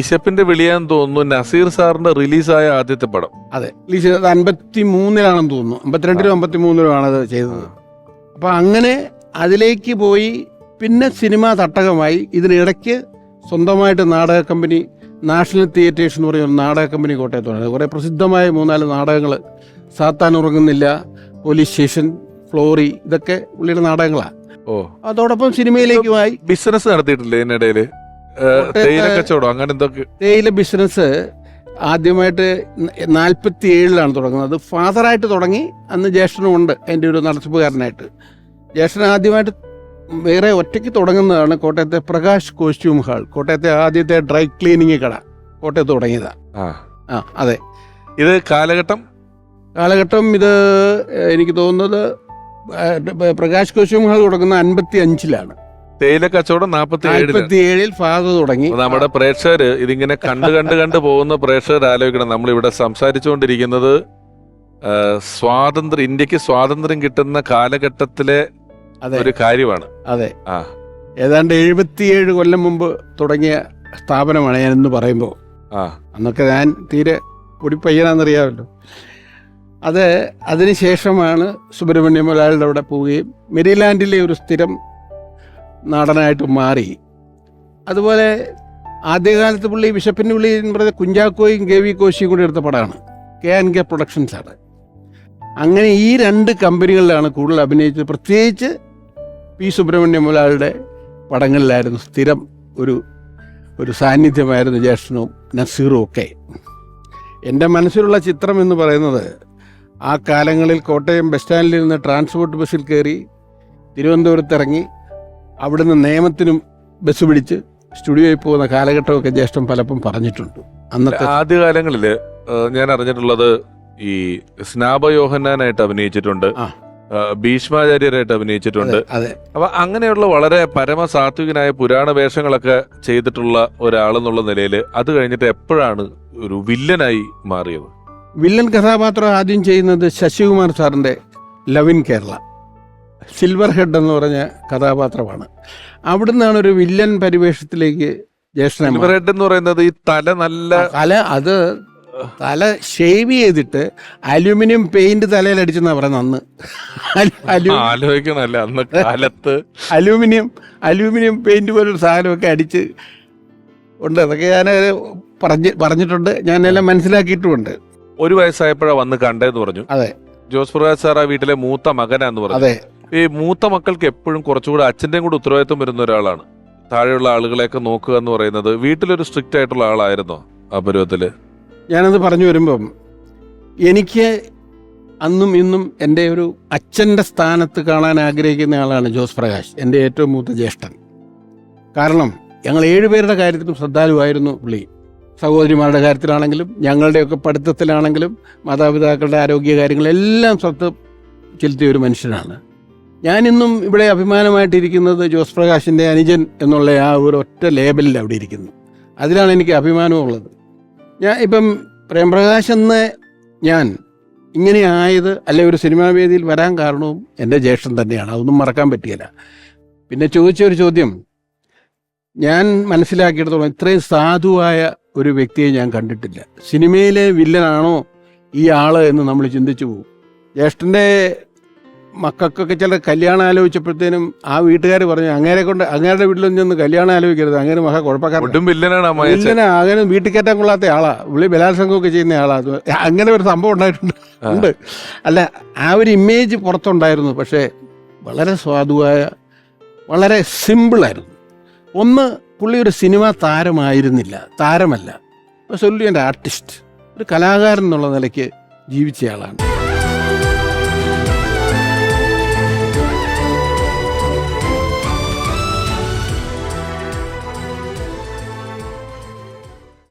ബിഷപ്പിന്റെ വിളിയാന്ന് തോന്നുന്നു നസീർ സാറിന്റെ റിലീസായ ആദ്യത്തെ പടം. അതെ. റിലീസ് അൻപത്തി മൂന്നിലാണെന്ന് തോന്നുന്നു. അമ്പത്തിരണ്ടിലും അമ്പത്തി മൂന്നിലും ആണ് അത് ചെയ്തത്. അപ്പൊ അങ്ങനെ അതിലേക്ക് പോയി പിന്നെ സിനിമ തട്ടകമായി. ഇതിനിടയ്ക്ക് സ്വന്തമായിട്ട് നാടക കമ്പനി നാഷണൽ തിയേറ്റേഴ്സ് എന്ന് പറയുന്ന നാടക കമ്പനി കോട്ടയത്തോടെ കുറേ പ്രസിദ്ധമായ മൂന്നാൽ നാടകങ്ങൾ സാത്താൻ ഉറങ്ങുന്നില്ല പോലീസ് സ്റ്റേഷൻ ഫ്ലോറി ഇതൊക്കെ പുള്ളിയുടെ നാടകങ്ങളാണ് ഓ. അതോടൊപ്പം സിനിമയിലേക്കുമായി ബിസിനസ് നടത്തിയിട്ടില്ലേ കോട്ടയത്ത് തേയില കച്ചവടം അങ്ങനെ എന്തൊക്കെ? തേയില ബിസിനസ് ആദ്യമായിട്ട് നാൽപ്പത്തി ഏഴിലാണ് തുടങ്ങുന്നത് ഫാദറായിട്ട് തുടങ്ങി അന്ന് ജ്യേഷ്ഠനും ഉണ്ട് എന്റെ ഒരു നടത്തിപ്പുകാരനായിട്ട്. ജ്യേഷ്ഠൻ ആദ്യമായിട്ട് വേറെ ഒറ്റയ്ക്ക് തുടങ്ങുന്നതാണ് കോട്ടയത്തെ പ്രകാശ് കോസ്റ്റ്യൂം ഹാൾ. കോട്ടയത്തെ ആദ്യത്തെ ഡ്രൈ ക്ലീനിങ് കട കോട്ടയത്ത് തുടങ്ങിയതാണ് ആ. ആ അതെ. ഇത് കാലഘട്ടം? കാലഘട്ടം ഇത് എനിക്ക് തോന്നുന്നത് പ്രകാശ് കോസ്റ്റ്യൂം ഹാൾ തുടങ്ങുന്ന അൻപത്തി അഞ്ചിലാണ് തേയില കച്ചവടം നാൽപ്പത്തി ഏഴിൽ ഫാദർ തുടങ്ങി. നമ്മുടെ പ്രേക്ഷകര് ഇതിങ്ങനെ കണ്ട് കണ്ട് കണ്ട് പോകുന്ന പ്രേക്ഷകർ ആലോചിക്കണം. നമ്മൾ ഇവിടെ സംസാരിച്ചുകൊണ്ടിരിക്കുന്നത് സ്വാതന്ത്ര്യം ഇന്ത്യയ്ക്ക് സ്വാതന്ത്ര്യം കിട്ടുന്ന കാലഘട്ടത്തിലെ ഒരു കാര്യമാണ്. അതെ. ആ. ഏതാണ്ട് എഴുപത്തിയേഴ് കൊല്ലം മുമ്പ് തുടങ്ങിയ സ്ഥാപനമാണ് ഞാൻ എന്ന് പറയുമ്പോൾ ആ. അന്നൊക്കെ ഞാൻ തീരെ പൊടിപ്പയ്യനാണെന്നറിയാമല്ലോ അത് അതിനുശേഷമാണ് സുബ്രഹ്മണ്യ മുതലാളിയുടെ അവിടെ പോവുകയും മെരിലാൻഡിലെ ഒരു സ്ഥിരം നാടനായിട്ട് മാറി. അതുപോലെ ആദ്യകാലത്ത് പുള്ളി ബിഷപ്പിന്റെ പുള്ളി പറയുന്നത് കുഞ്ചാക്കോയും കെ വി കോശിയും കൂടി എടുത്ത പടമാണ്. കെ ആൻഡ് കെ പ്രൊഡക്ഷൻസാണ് അങ്ങനെ ഈ രണ്ട് കമ്പനികളിലാണ് കൂടുതൽ അഭിനയിച്ചത്. പ്രത്യേകിച്ച് പി സുബ്രഹ്മണ്യ മുലാളുടെ പടങ്ങളിലായിരുന്നു സ്ഥിരം ഒരു ഒരു സാന്നിധ്യമായിരുന്നു ജ്യേഷ്ഠനും നസീറും ഒക്കെ. എന്റെ മനസ്സിലുള്ള ചിത്രം എന്ന് പറയുന്നത് ആ കാലങ്ങളിൽ കോട്ടയം ബസ് സ്റ്റാൻഡിൽ നിന്ന് ട്രാൻസ്പോർട്ട് ബസ്സിൽ കയറി തിരുവനന്തപുരത്ത് ഇറങ്ങി അവിടുന്ന് നിയമത്തിനും ബസ് പിടിച്ച് സ്റ്റുഡിയോയിൽ പോകുന്ന കാലഘട്ടമൊക്കെ ജ്യേഷ്ഠൻ പലപ്പം പറഞ്ഞിട്ടുണ്ട്. അന്നത്തെ ആദ്യകാലങ്ങളിൽ ആ, ഞാൻ അറിഞ്ഞിട്ടുള്ളത് ഈ സ്നാപയോഹന്നാനായിട്ട് അഭിനയിച്ചിട്ടുണ്ട്. ഭീഷ്മാചാര്യരായിട്ട് അഭിനയിച്ചിട്ടുണ്ട്. അപ്പൊ അങ്ങനെയുള്ള വളരെ പരമസാത്വികനായ പുരാണ വേഷങ്ങളൊക്കെ ചെയ്തിട്ടുള്ള ഒരാളെന്നുള്ള നിലയിൽ അത് കഴിഞ്ഞിട്ട് എപ്പോഴാണ് ഒരു വില്ലനായി മാറിയത്? വില്ലൻ കഥാപാത്രം ആദ്യം ചെയ്യുന്നത് ശശികുമാർ സാറിന്റെ love in Kerala. Silver head എന്ന് പറഞ്ഞ കഥാപാത്രമാണ്. അവിടുന്നാണ് ഒരു വില്ലൻ പരിവേഷത്തിലേക്ക് ജ്യേഷ്ഠനെ സിൽവർ ഹെഡ് എന്ന് പറയുന്നത് ഈ തല നല്ല തല അത് തല ഷേവ് ചെയ്തിട്ട് അലുമിനിയം പെയിന്റ് തലയിൽ അടിച്ചെന്നാ പറയുന്നത് അന്ന്. അലു- അന്ന് കാലത്ത്. അലൂമിനിയം അലൂമിനിയം പെയിന്റ് പോലൊരു സാധനമൊക്കെ അടിച്ച് ഉണ്ട്. അതൊക്കെ ഞാൻ പറഞ്ഞ് പറഞ്ഞിട്ടുണ്ട്. ഞാൻ എല്ലാം മനസ്സിലാക്കിയിട്ടുമുണ്ട്. ഒരു വയസ്സായപ്പോഴാണ് വന്ന് കണ്ടേന്ന് പറഞ്ഞു. അതെ. ജോസ് പ്രകാശ് സാർ ആ വീട്ടിലെ മൂത്ത മകനാന്ന് പറഞ്ഞു. അതെ. ഈ മൂത്ത മക്കൾക്ക് എപ്പോഴും കുറച്ചുകൂടെ അച്ഛന്റെയും കൂടെ ഉത്തരവാദിത്വം വരുന്ന ഒരാളാണ്. താഴെയുള്ള ആളുകളെയൊക്കെ നോക്കുക എന്ന് പറയുന്നത് വീട്ടിലൊരു സ്ട്രിക്റ്റ് ആയിട്ടുള്ള ആളായിരുന്നോ ആ പരുവത്തിൽ ഞാനത് പറഞ്ഞു വരുമ്പം എനിക്ക് അന്നും ഇന്നും എന്റെ ഒരു അച്ഛന്റെ സ്ഥാനത്ത് കാണാൻ ആഗ്രഹിക്കുന്ന ആളാണ് ജോസ് പ്രകാശ് എന്റെ ഏറ്റവും മൂത്ത ജ്യേഷ്ഠൻ. കാരണം ഞങ്ങൾ ഏഴുപേരുടെ കാര്യത്തിലും ശ്രദ്ധാലുവായിരുന്നു പുള്ളി. സഹോദരിമാരുടെ കാര്യത്തിലാണെങ്കിലും ഞങ്ങളുടെയൊക്കെ പഠിത്തത്തിലാണെങ്കിലും മാതാപിതാക്കളുടെ ആരോഗ്യ കാര്യങ്ങളെല്ലാം ശ്രദ്ധ ചെലുത്തിയ ഒരു മനുഷ്യനാണ്. ഞാനിന്നും ഇവിടെ അഭിമാനമായിട്ടിരിക്കുന്നത് ജോസ് പ്രകാശിന്റെ അനുജൻ എന്നുള്ള ആ ഒരു ഒറ്റ ലേബലിൽ അവിടെ ഇരിക്കുന്നു. അതിലാണ് എനിക്ക് അഭിമാനമുള്ളത്. ഞാൻ ഇപ്പം പ്രേംപ്രകാശ് എന്ന ഞാൻ ഇങ്ങനെ ആയത് അല്ലെ ഒരു സിനിമാ വേദിയിൽ വരാൻ കാരണവും എന്റെ ജ്യേഷ്ഠൻ തന്നെയാണ്. അതൊന്നും മറക്കാൻ പറ്റിയല്ല. പിന്നെ ചോദിച്ച ഒരു ചോദ്യം. ഞാൻ മനസ്സിലാക്കിയിടത്തോളം ഇത്രയും സാധുവായ ഒരു വ്യക്തിയെ ഞാൻ കണ്ടിട്ടില്ല. സിനിമയിലെ വില്ലനാണോ ഈ ആൾ എന്ന് നമ്മൾ ചിന്തിച്ചു പോകും. ജ്യേഷ്ഠന്റെ മക്കൾക്കൊക്കെ ചില കല്യാണം ആലോചിച്ചപ്പോഴത്തേനും ആ വീട്ടുകാർ പറഞ്ഞു അങ്ങേരെ കൊണ്ട് അങ്ങേരുടെ വീട്ടിലൊന്നും ഒന്ന് കല്യാണം ആലോചിക്കരുത്. അങ്ങനെ മഹാ കുഴപ്പക്കാരൻ അങ്ങനെ വീട്ടിൽ കയറ്റാൻ കൊള്ളാത്ത ആളാ. പുള്ളി ബലാത്സംഗമൊക്കെ ചെയ്യുന്ന ആളാ. അങ്ങനെ ഒരു സംഭവം ഉണ്ടായിട്ടുണ്ട്. ഉണ്ട്. അല്ല ആ ഒരു ഇമേജ് പുറത്തുണ്ടായിരുന്നു. പക്ഷേ വളരെ സ്വാദുവായ വളരെ സിമ്പിളായിരുന്നു. ഒന്ന് പുള്ളി ഒരു സിനിമ താരമായിരുന്നില്ല. താരമല്ല. പക്ഷെ എന്റെ ആർട്ടിസ്റ്റ്. ഒരു കലാകാരൻ എന്നുള്ള നിലയ്ക്ക് ജീവിച്ച ആളാണ്.